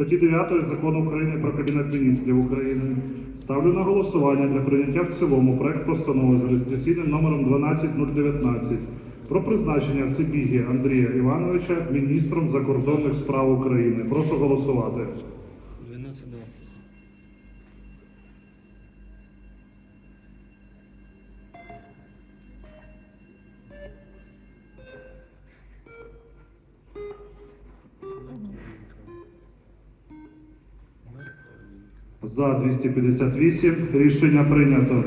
статті 9 Закону України про Кабінет міністрів України ставлю на голосування для прийняття в цілому проект постанови за реєстраційним номером 12019 про призначення Сибіги Андрія Івановича міністром закордонних справ України. Прошу голосувати. 12.20. За 258 рішення прийнято.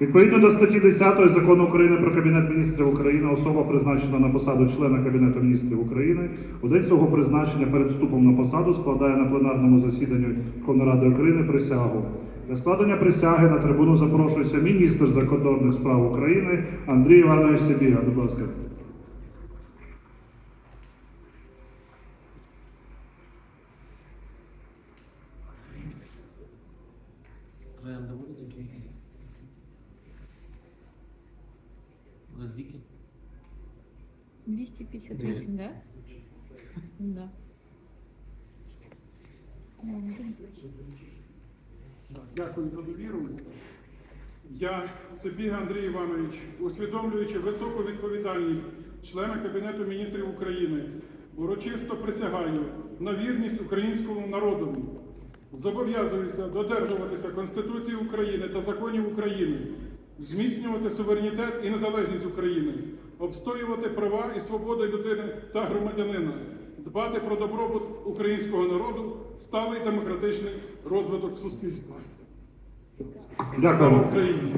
Відповідно до статті 10 Закону України про Кабінет міністрів України, особа призначена на посаду члена Кабінету міністрів України, у день свого призначення перед вступом на посаду складає на пленарному засіданні Верховної Ради України присягу. Для складення присяги на трибуну запрошується міністр закордонних справ України Андрій Іванович Сибіга. Будь ласка. Гвоздики? 258, да? Да. Так, Дякую за довіру. Я, Сибіга Андрій Іванович, усвідомлюючи високу відповідальність члена Кабінету міністрів України, урочисто присягаю на вірність українському народу. Зобов'язуюся додержуватися Конституції України та законів України, зміцнювати суверенітет і незалежність України, обстоювати права і свободи людини та громадянина, дбати про добробут українського народу, сталий демократичний розвиток суспільства. Слава Україні!